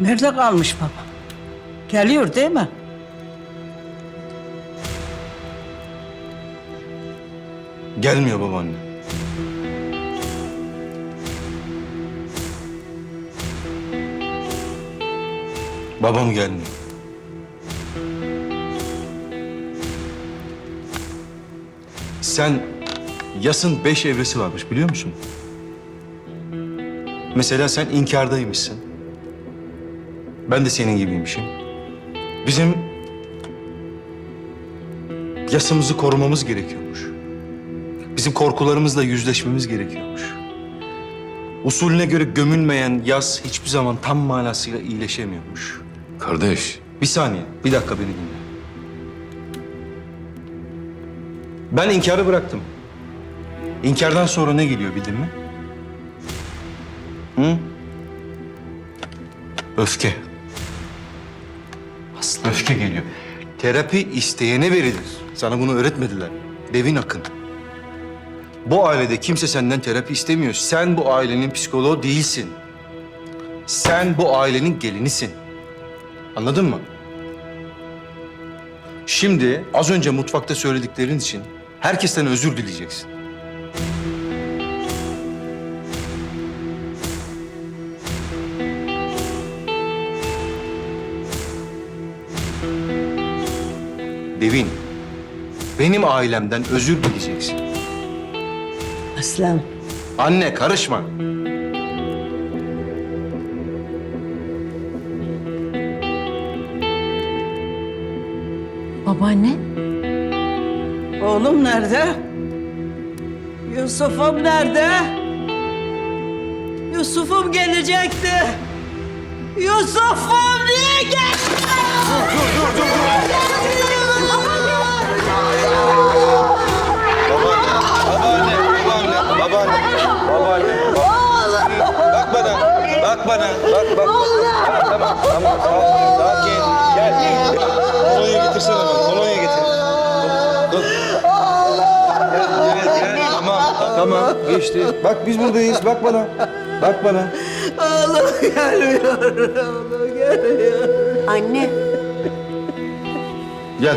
Nerede kalmış baba? Geliyor değil mi? Gelmiyor babaanne. Babam gelmiyor. Sen yasın beş evresi varmış biliyor musun? Mesela sen inkardaymışsın. Ben de senin gibiymişim. Bizim yasımızı korumamız gerekiyormuş. Bizim korkularımızla yüzleşmemiz gerekiyormuş. Usulüne göre gömülmeyen yas hiçbir zaman tam manasıyla iyileşemiyormuş. Kardeş, Bir saniye, bir dakika beni dinle. Ben inkarı bıraktım. İnkardan sonra ne geliyor bildin mi? Hı? Öfke. Öfke geliyor. Terapi isteyene verilir. Sana bunu öğretmediler. Devin akın. Bu ailede kimse senden terapi istemiyor. Sen bu ailenin psikoloğu değilsin. Sen bu ailenin gelinisin. Anladın mı? Şimdi az önce mutfakta söylediklerin için herkesten özür dileyeceksin. Devin, benim ailemden özür dileyeceksin. Aslan. Anne karışma. Babaanne? Oğlum nerede? Yusuf'um nerede? Yusuf'um gelecekti. Yusuf'um niye geldi? Babaanne, babaanne. Bak bana, bak bana, bak bak. Tamam, tamam, sakin, sakin. Gel. Kolonya getirsene bana, kolonya getir. Dur. Gel, gel, gel. Tamam, tamam, geçti. Bak biz buradayız, bak bana. Bak bana. Oğlum gelmiyor. Oğlum gelmiyor. Anne. Gel.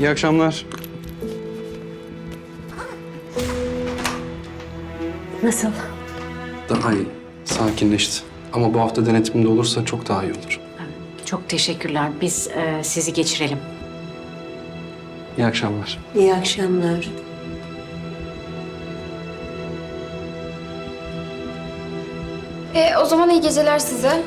İyi akşamlar. Nasıl? Daha iyi. Sakinleşti. Ama bu hafta denetimde olursa çok daha iyi olur. Çok teşekkürler. Biz e, sizi geçirelim. İyi akşamlar. İyi akşamlar. E, o zaman iyi geceler size.